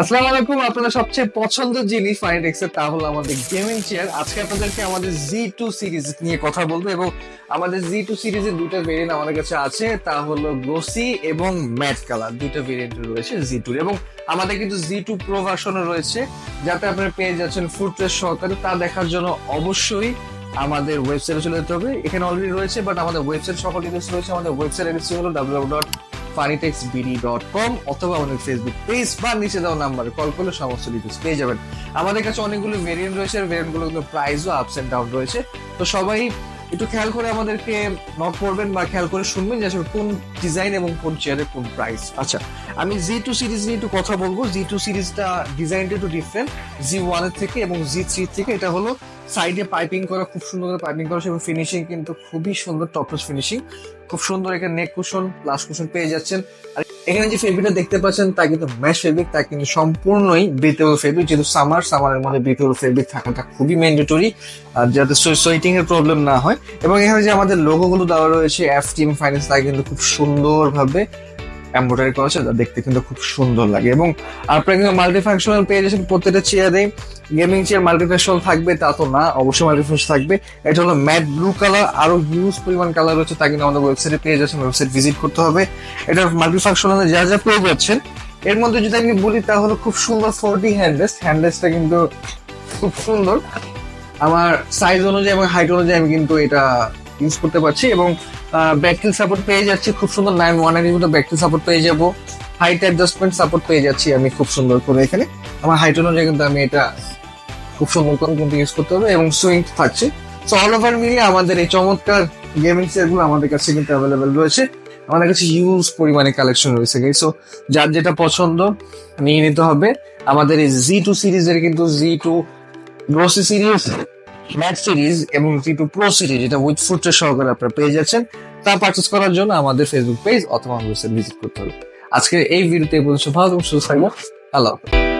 আসসালামু আলাইকুম, আপনাদের সবচেয়ে পছন্দের জিনিস ফাইনেক্সের তা হলো আমাদের গেমিং চেয়ার আজকে আপনাদেরকে আমাদের জি টু সিরিজ নিয়ে কথা বলব এবং আমাদের জি টু সিরিজের দুটো ভেরিয়েন্ট আমাদের কাছে আছে, তা হলো গ্লোসি এবং ম্যাট কালার দুটো ভেরিয়েন্ট রয়েছে জি টুর এবং আমাদের কিন্তু জি টু প্রো ভার্সনও রয়েছে। যাতে আপনারা পেয়ে যাচ্ছেন ফুটরেস সহকারে, তা দেখার জন্য অবশ্যই আমাদের ওয়েবসাইটে চলে যেতে হবে। এখানে অলরেডি রয়েছে বাট আমাদের ওয়েবসাইট সকল ডিটেলস রয়েছে। আমাদের ওয়েবসাইট এড্রেস হলো W dot funitexbd dot com অথবা আমাদের ফেসবুক পেজ বা নিচে দেওয়া নাম্বারে কল করলে সমস্ত ডিটেলস পেয়ে যাবেন। আমাদের কাছে অনেকগুলো ভেরিয়েন্ট রয়েছে, আর ভেরিয়েন্টগুলো কিন্তু প্রাইসও আপস এন্ড ডাউন রয়েছে। তো সবাই একটু খেয়াল করে আমাদেরকে নক করবেন বা খেয়াল করে শুনবেন যে আসলে কোন ডিজাইন এবং কোন চেয়ারের কোন প্রাইস আচ্ছা আমি জি টু সিরিজ নিয়ে একটু কথা বলব। জি টু সিরিজটা ডিজাইনটা একটু ডিফারেন্ট জি ওয়ানের থেকে এবং জি থ্রি থেকে এটা হলো সাইডে পাইপিং করা খুব সুন্দর করে পাইপিং করা এবং ফিনিশিং কিন্তু খুবই সুন্দর টপস ফিনিশিং খুব সুন্দর এখানে নেক কুশন প্লাস কুশন পেয়ে যাচ্ছেন। আর এখানে যে ফেব্রিকটা দেখতে পাচ্ছেন, তা কিন্তু ম্যাশ ফেব্রিক তা কিন্তু সম্পূর্ণই ব্রিথেবল ফেব্রিক যেহেতু সামার সামারের মধ্যে ব্রিথেবল ফেব্রিক থাকাটা খুবই ম্যান্ডেটরি আর যাতে সোয়েটিং এর প্রবলেম না হয়। এবং এখানে যে আমাদের লোগো গুলো দেওয়া রয়েছে এফ টিম ফাইন্যান্স তা কিন্তু খুব সুন্দরভাবে এম্ব্রয়ডারি করা আছে যা দেখতে কিন্তু খুব সুন্দর লাগে। এবং আপনারা কিন্তু মাল্টি ফাংশনাল পেয়ে যাচ্ছেন প্রত্যেকটা চেয়ারে গেমিং চেয়ার মাল্টি ফাংশনাল থাকবে, তা তো না, অবশ্যই মাল্টি থাকবে। এটা হলো ম্যাট ব্লু কালার আরও হিউজ পরিমাণ কালার রয়েছে, তা কিন্তু আমাদের ওয়েবসাইটে পেয়ে যাচ্ছেন ওয়েবসাইট ভিজিট করতে হবে। এটা মাল্টি যা যা পেয়ে যাচ্ছেন এর মধ্যে যদি আমি বলি তাহলে খুব সুন্দর ফোরটি হ্যান্ডরেস্ট হ্যান্ডরেস্টটা কিন্তু খুব সুন্দর। আমার সাইজ অনুযায়ী এবং হাইট অনুযায়ী আমি কিন্তু এটা ইউজ করতে পারছি এবং ব্যাকটিল সাপোর্ট পেয়ে যাচ্ছি। খুব সুন্দর নাইন ওয়ানের মধ্যে ব্যাকটিল সাপোর্ট পেয়ে যাব। হাইট অ্যাডজাস্টমেন্ট সাপোর্ট পেয়ে যাচ্ছি আমি খুব সুন্দর করে এখানে। আমার হাইট অনুযায়ী কিন্তু আমি এটা খুব সুন্দর করে কিন্তু ইউজ করতে হবে এবং সুইং থাকছে। সো অল ওভার মিলিয়ে আমাদের এই চমৎকার গেমিং চেয়ারগুলো আমাদের কাছে কিন্তু অ্যাভেলেবেল রয়েছে। আমাদের কাছে হিউজ পরিমাণে কালেকশন রয়েছে সো যার যেটা পছন্দ নিয়ে নিতে হবে। আমাদের এই জি টু সিরিজের কিন্তু G two glossy series matte series এবং জি টু প্রো সিরিজ এটা উইথ ফুটের সহকারে আপনারা পেয়ে যাচ্ছেন। তা পারচেস করার জন্য আমাদের ফেসবুক পেজ অথবা আমাদের ভিজিট করতে হবে আজকে এই ভিডিওতে এই পর্যন্ত, ভালো সুস্থ থাকব আল্লাহ হাফেজ।